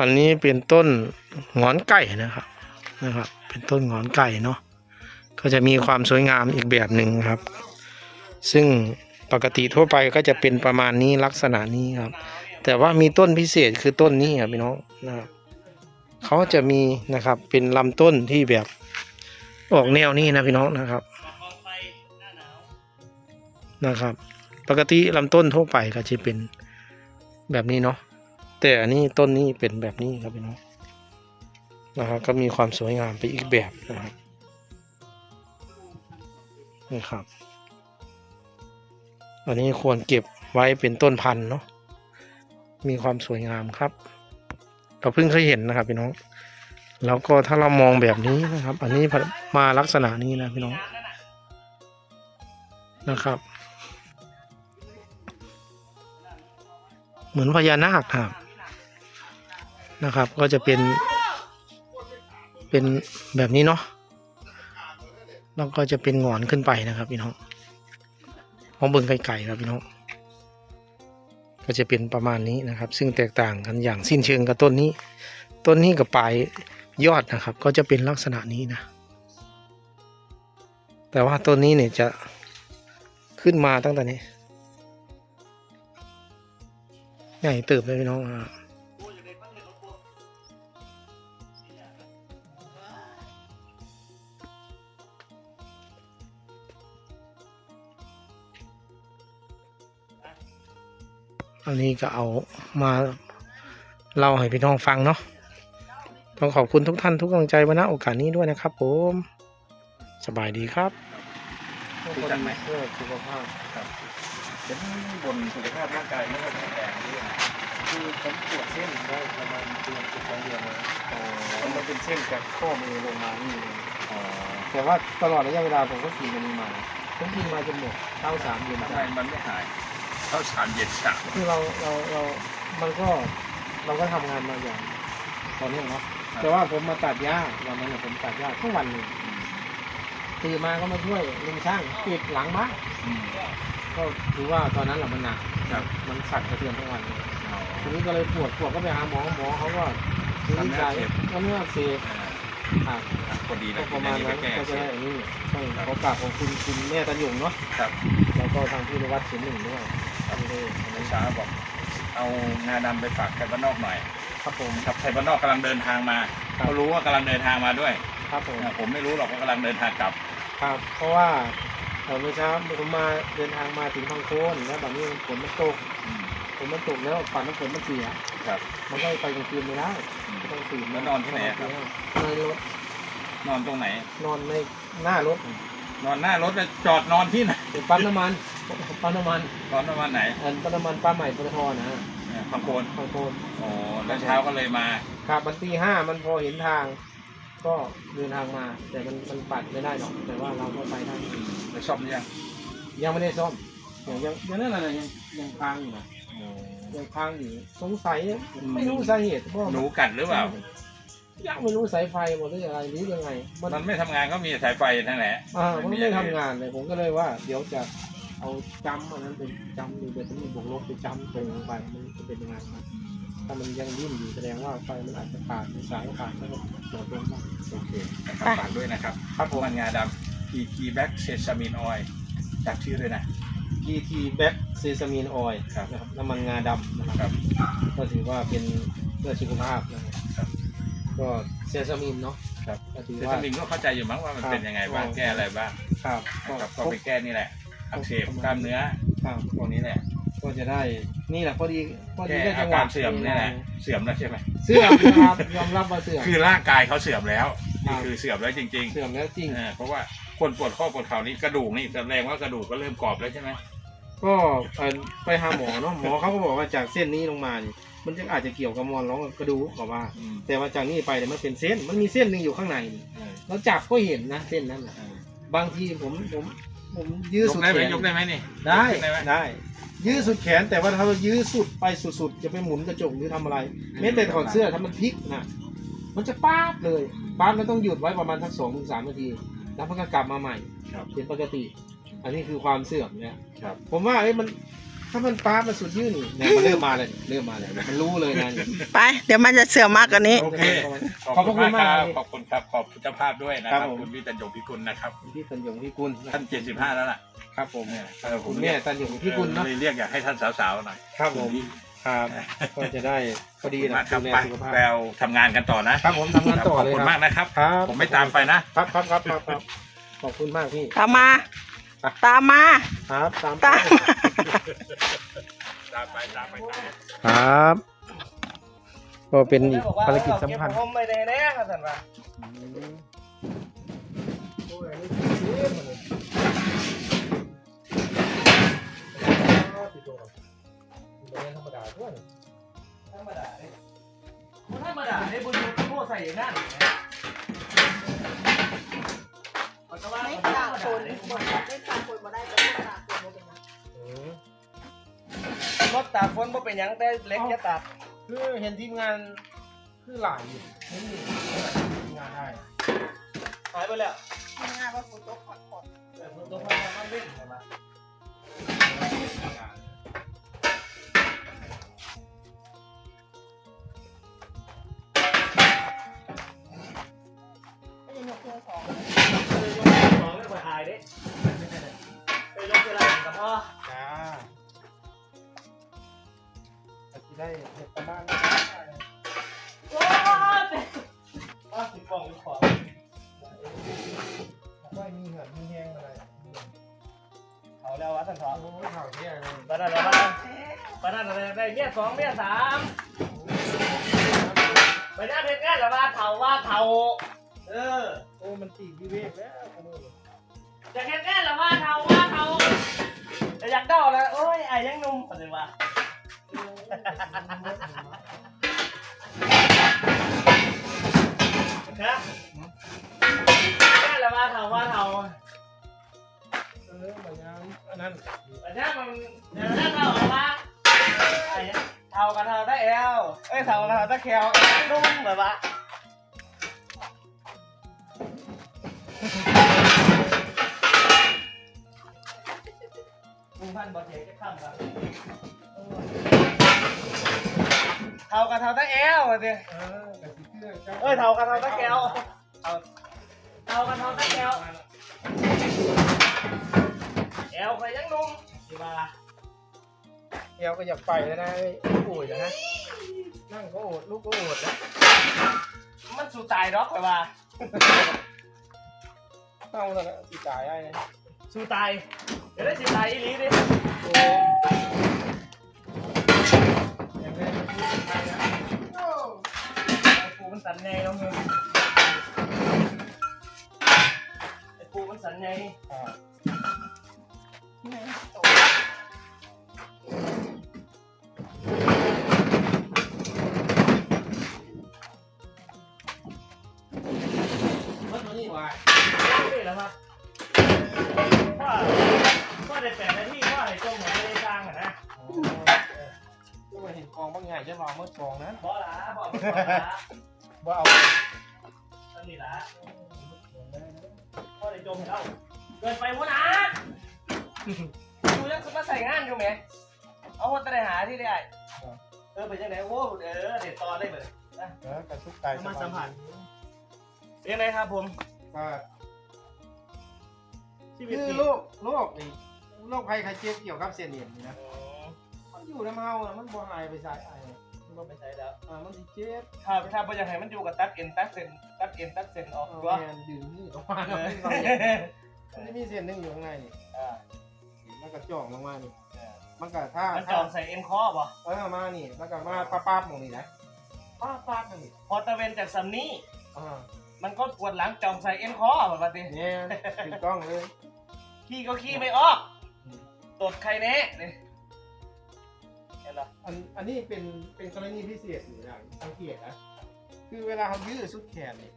อันนี้เป็นต้นหงอนไก่นะครับนะครับ เป็นต้นหงอนไก่เนาะก็จะมีความสวยงามอีกแบบหนึ่งครับ ซึ่งปกติทั่วไปก็จะเป็นประมาณนี้ลักษณะนี้ครับ แต่ว่ามีต้นพิเศษคือต้นนี้ครับพี่น้องนะครับเขาจะมีนะครับเป็นลำต้นที่แบบออกแนวนี้นะพี่น้องนะครับนะครับ ปกติลำต้นทั่วไปก็จะเป็นแบบนี้เนาะ แต่อันนี้ต้นนี้เป็นแบบนี้ครับพี่น้องนะครับก็มีความสวยงามไปอีกแบบนะครับนี่ครับ อันนี้ควรเก็บไว้เป็นต้นพันธุ์เนาะมีความสวยงามครับ เราเพิ่งเคยเห็นนะครับพี่น้อง แล้วก็ถ้าเรามองแบบนี้นะครับ อันนี้มาลักษณะนี้นะพี่น้องนะครับ เหมือนพญานาคครับ นะครับ ก็จะเป็น เป็นแบบนี้เนาะแล้วก็จะเป็นงอนขึ้นไปนะครับพี่น้องมองเบิ่งไกลๆครับพี่น้องก็จะเป็นประมาณนี้นะครับ ซึ่งแตกต่างกันอย่างสิ้นเชิงกับต้นนี้ ต้นนี้กับปลายยอดนะครับ ก็จะเป็นลักษณะนี้นะ แต่ว่าต้นนี้เนี่ยจะขึ้นมาตั้งแต่นี้ใหญ่เติบเลยพี่น้องอ่า อันนี้ก็เอามาเล่าให้พี่น้องฟังเนาะต้องขอบคุณทุกท่านทุกกำลังใจมาณโอกาสนี้ด้วยนะครับผมสบายดีครับรู้จักไหมเพื่อสุขภาพเป็นบนสุขภาพร่างกายไม่ค่อยแข็งแรงด้วยคือผมปวดเส้นได้ประมาณเดือนสิบสองเดือนแล้วมันเป็นเส้นจากข้อมือลงมานี่เองแต่ว่าตลอดระยะเวลาผมก็ขี่มันนี้มาผมขี่มาจนหมดเก้าสามเดือนทำไมได้มันไม่หาย เข้าสามเย็นสามคือเราเราเรามันก็เราก็ทำงานมาอย่างตอนนี้เนาะแต่ว่าผมมาตัดหญ้าวันนั้นนะผมตัดหญ้าทั้งวันเลยตื่นมาก็มาช่วยลุงช่างปิดหลังบ้านอืม ก็ถือว่าตอนนั้นแหละมันหนักครับ มันสั่นกระเทือนทั้งวันเลยเอาทีนี้ก็เลยปวดปวดก็ไปหาหมอหมอเขาก็วินิจฉัยว่าเนื้ออักเสบอ่า ครับพอดีก็นะปกินระอัมานณนี้นั้ไปนแก้ก็จะเสียได้อันนี้ต้องขอกราบของคุณคุณแม่ตันหยงเนาะครับ แล้วก็ทางพี่นวัดเสียงหนึ่งด้วย ที่ได้เมื่อเช้าบอก เอางาดำไปฝากไทยบ้านนอกหน่อย ครับผม ครับไทยบ้านนอกกำลังเดินทางมาครับ เขารู้ว่ากำลังเดินทางมาด้วยครับผมอ่าผมไม่รู้หรอกว่ากำลังเดินทางกลับ ครับ เพราะว่าเอ่อเมื่อเช้าผมมาเดินทางมาถึงพังโคนแล้วตอนนี้ฝนมันตกอืมฝนมันตกแล้วปั่นน้ำฝนมันเสีย ครับมันก็ไปกลางคืนไม่ได้อืม ก็ต้องตื่นแล้วนอนที่ไหนอะครับในรถนอนตรงไหน นอนในหน้ารถนอนหน้ารถแล้วจอดนอนที่ไหน เป็นปั๊มน้ำมัน ปั๊มน้ำมันนอนประมาณไหนอันปั๊มน้ำมันปั๊มใหม่ปตทนะอ่าพังโคนพังโคนโอ้แล้วเช้าก็เลยมาครับมันตีห้ามันพอเห็นทาง ก็เดินทางมา แต่มันมันปัดไม่ได้หรอก แต่ว่าเราก็ไปได้ไปซ่อมยังยังไม่ได้ซ่อมยังยังยังนั่นแหละยังยังค้างอยู่นะยังค้างอยู่สงสัยไม่รู้สาเหตุเพราะหนูกัดหรือเปล่ายังไม่รู้สายไฟหมดหรืออะไรหรือยังไง มันมันไม่ทำงานก็มีสายไฟนั่นแหละอ่ามันไม่ทำงานเลยผมก็เลยว่า เดี๋ยวจะ เอาจำอันนั้นเป็นจำดูเดี๋ยวจะมีบวกลบไปจำตรงลงไปมันจะเป็นยังไงนะถ้ามันยังดิ้นอยู่แสดงว่าไฟมันอาจจะขาดหรือสายขาดแล้วก็ตรวจลงบ้างโอเคนะครับฝากด้วยนะครับครับผมมันงาดำ PT Black Sesame Oil จากชื่อด้วยนะ GT Back Sesame Oil ครับนะครับน้ำมันงาดำนะครับครับก็ถือว่าเป็นเพื่อสุขภาพนะครับครับก็เซซามินเนาะครับก็ถือเซว่าซามินก็เข้าใจอยู่มั้งว่ามันครับเป็นยังไงบ้างอ๋อแก้อะไรบ้าง ครับก็นะครับคก็รบไปแก้นี่แหละ อักเสบประมาณกล้ามเนื้อครับพวกนี้แหละ ก็จะได้นี่แหละพอดีพอดีแก้ได้จัอางหวะการเสื่อมนี่แหละเสื่อมแล้วใช่ไหมเสื่อมนะครับยอมรับว่าเสื่อม คือร่างกายเขาเสื่อมแล้วครันี่บคือเสื่อมแล้วจริงเสื่อมแล้วจริงๆเออเพราะว่าคนปวดข้อปวดเข่านี่กระดูกนี่แสดงว่ากระดูกก็เริ่มกรอบแล้วใช่ไหมก็เอ่อไปหาหมอเนาะหมอเขาก็บอกว่าจากเส้นนี้ลงมานี่มันจะอาจจะเกี่ยวกับมอนร้องกระดูกบอกว่า อืมแต่ว่าจากนี้ไปเนี่ยมันเป็นเส้นมันมีเส้นหนึ่งอยู่ข้างในนี่เออเราจับก็เห็นนะเส้นนั้นนะเออบางทีผมผม ผมยื้อยสุกดได้ไหแขมนยกได้ไหมนี่ได้ยกได้ไหมได้ ยื้อสุดแขนแต่ว่าถ้าเรายื้อสุดไปสุดๆจะไปหมุนกระจกหรือทำอะไรแม้แต่ถอดเสื้อถ้ามันพลิกนะมันจะป้าบเลยป้าบแล้วต้องหยุดไว้ประมาณสักสองถึงสามนาที แล้วมันก็กลับมาใหม่ครับ เป็นปกติ อันนี้คือความเสื่อมเนี่ยครับ ผมว่าเอ้ยมัน ถ้ามันป้ามันสุดยื่นนี่เนี่ยมันเริ่มมาเลยเริ่มมาเลยมันรู้เลยนะนี่ไป เดี๋ยวมันจะเสื่อมมากกว่านี้ โอเค ขอบพระคุณมากคครัรับบขอบคุณครับขอบคุณเจ้าภาพด้วยนะคครัรับบผม คุณพี่ตันยงพิกุลนะครับพี่ตันยงพี่กุลท่านเจ็ดสิบห้าแล้วล่ะครับผมเนี่ยเออผคุณเรีแม่ยกตันยงพี่กุลเนาะเลยเรียกอยากให้ท่านสาวๆหน่อยครับผมครับก็จะได้พอดีขอบคุณนะมากครับดูแลไปสุขภาพแปลทำงานกันต่อนะครับผมทำงานต่อเลยขอบคุณครับมากนะครับ ครับผมไม่ตามไปนะ ครับครับครับครับครับขอบคุณมากพี่ตามมาไปตามมา ครับตามตาม ตามไปตามไปตามไปครับ ก็เป็นอีกภารกิจสำคัญ ผมไม่ได้แน่ครับท่านว่าธรร เป็นหยังแต่เล็กจะตากคือเห็นทีมงานคือหลายอยู่นี่ทีมงานได้หายไปแล้วง่ายว่าฝนตกผ่อนผ่อนแต่ฝนตกมามันเล่นใช่ไหมไม่ได้ยกเครื่องสองเคยลงสองแล้วไปหายดิเคยลงเวลากับพ่อ ได้เห็ดประมาณโอ้ยว่าสิบกล่องหรือขอไม่มีเหือดมีแห้งอะไรเขาแล้ววะท่านทองโอ้ยข่าเนี่ยเลยปานนั้นแล้วปานนั้นปานอะไรได้เมียสองเมียสามไปนั่งเพชรงานแล้วว่าเถาว่าเถาเออโอ้มันตีวิเวกแล้วจะเพชรงานแล้วว่าเถาว่าเถาแต่อยากเดาแล้วโอ้ยไอ้ยังนุ่มปานนี้ว่า ฮะงานแล้วว่าเถาว่าเถาเออมันยังอันนั้นแต่ถ้ามันเดี๋ยวถ้าเถาแล้วว่าไอ้เถากับเถาได้เอวเอ้ยเถากับเถาได้แควนุ่มแบบว่าลุงพันบอเทจะข้ามครับ เท่ากับเท่าตะแอลสิเออกระสีเกลือจ้าเอ้ยเท่ากับเท่าตะแก้วเท่าเท่ากับเท่าตะแก้วแอลใครยังนุ่มสิว่าเดี๋ยวก็อยากไปแล้วนะโอ้ยนะนั่งก็โอดลูกก็โอดนะมันสู่ตายดอกไปว่าเต้าแล้วนะตีตายได้นะสู่ตายเดี๋ยวได้สิตายอีหลีดิ ปูมันสันไงน้องเงินไอ้ปูมันสันไงอ่ามันตัวนี้ว่านี่และครับ งบางใหญ่จะวางเมื่อกองนั้นบ่ละบ่บ่ละว่าเอาอันนี้ละบ่ได้จมแล้วเกินไปวะนะดูยังมาใส่งานอยู่ไหมเอาคนตะได้หาที่ได้เออไปยังไงโอ้เออเด็ดต่อได้เลยเออกระชุกไก่มาสัมผัสยังไงครับผมก็ชีวิตคือนี้โรคโรคนี่โรคภัยไข้เจ็บเกี่ยวกับเส้นเอ็นนี่นะมัน อยู่ในเมาอะมันบ่หายไปสายไอ้มันไม่ใช่แล้วอ่ามันสิเจ็บถ้าถ้าบ่อยากให้มันอยู่กับตัดเอ็นตัดเส้นตัดเอ็นตัดเส้นออกเอาตัวแมนดึงนี่ออกมาเอแล้วอมันจะมีเส้นหนึงอยู่ข้างในนี่อ่ามันก็จ่องลงมานี่มันก็ถ้ามันจองใส่เอ็นคอป่ะเออมานี่แล้วก็มาป้าป้าบๆตรงนี้นะป้าป้าบๆนี่พอตะเวนจากซัมนี่อ่ามันก็ปวดหลังจองใส่เอ็นคอแบบว่าติเนี่ยถูกต้องเลย ขี้ก็ขี้ไม่ออกตดใครแน่นี่เห็น เหรออันอันนี้เป็นเป็นกรณีพิเศษอยู่นะสังเกตนะคือเวลาเขายืดสุดแขนนี่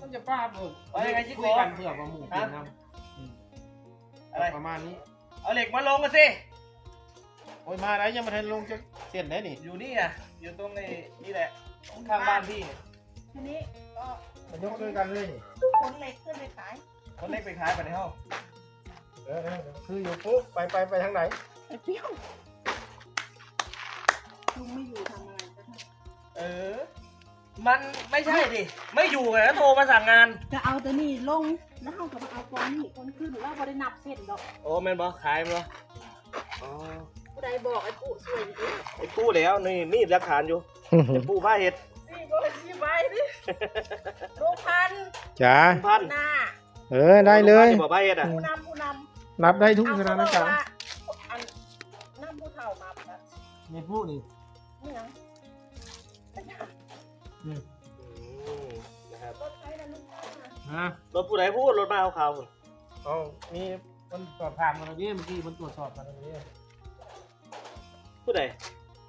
มันจะป้าบลงคุยกันเพื่อมาหมู่เป็นน้ำอืมอะไร ประมาณนี้เอาเหล็กมาลงกันสิ โอ้ยมาแล้วยังมาทันลงจะเสร็จได้นี่อยู่นี่อะ อยู่ตรงในนี่แหละ ข้างบ้านพี่ทีนี้ก็มันยกด้วยกันเลยนี่ขนเหล็กขึ้นไปขายคนเล็กไปขายไปในห้องเออเออคืออยู่ปุ๊บไปไปไปทางไหนไอ้เป รี้ยวเออ มันไม่ใช่ดิ ไม่อยู่ไงแล้วโทรมาสั่งงาน จะเอาตัวนี้ลงแล้วเขาก็มาเอากองนี่คนขึ้นแล้วบรินับเส้นดอกโอ้แมนบอขายแมั้ยอ๋อผู้ใดบอกไอ้ผู้ช่วยดิไอ้ปูแล้วนี่มีหลักฐานอยู่ ไอ้ปูผ้าเห็ดนี่ก็ชี้ไว้ดิลูกพันจ้าพันหน้าเออได้เลยบอกผ้าเห็ดอะผู้นำผู้นรับได้ำทุกสถานการณ์อันน้ำผู้เฒ่ามาแบบมีผู้นี่ นี่ยังอืมนะครับรถไฟนะลูกค้าฮะรถผู้ใดพูดรถมาขาวๆพุ่นเอามีมันสอบถามมาตรงนี้เมื่อกี้มันตรวจสอบมาตรงนี้ผู้ใด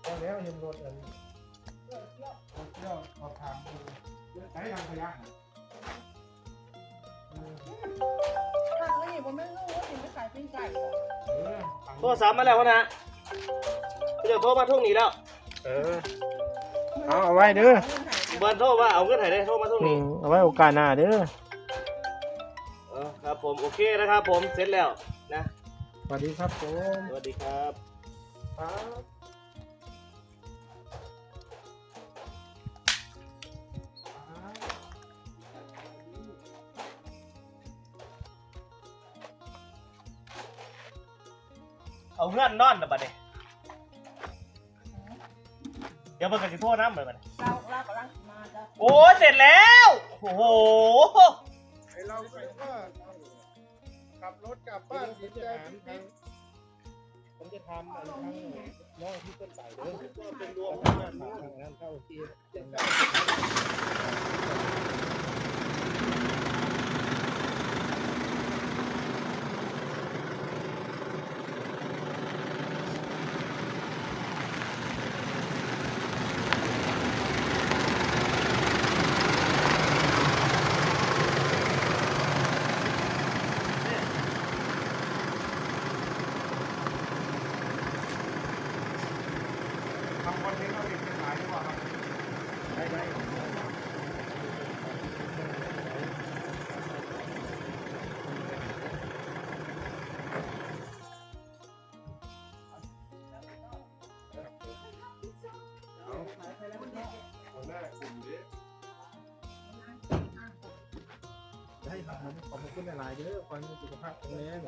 ก็แล้วยังรถอันเที่ยวเที่ยวสอบถามดูใช้ทางพยานทางนี้ผมไม่รู้ว่าถึงไปขายปิ้งไก่เหรอเออโทรศัพท์มาแล้วนะเดี๋ยวโทรมาทุ่งนี้แล้ว เออเอาเอาไว้เด้อเบิร์นโทรว่าเอาเงินไหนได้โทรมาทุ่งอืนี้มเอาไว้โอกาสหน้าเด้อเออครับผมโอเคนะครับผมเสร็จแล้วนะสวัสดีครับผมสวัสดีครับ ครับเอาเงื่อนนอนนะบัดนี้เดี๋ยวมันก็จะโทษน้ำเลยบัดนี้เราเรากำลังมาจ้ะโอ้ยเสร็จแล้ว โอ้โหไอเราไปก็ขับรถกลับบ้านดีใจปิ๊บผมจะทำอันทั้งน้องที่ต้นไต่เด้อเป็นรวมงานงานเข้าที่ท ขอบคุณหลายๆเด้อคอยมีสุขภาพแข็งแรง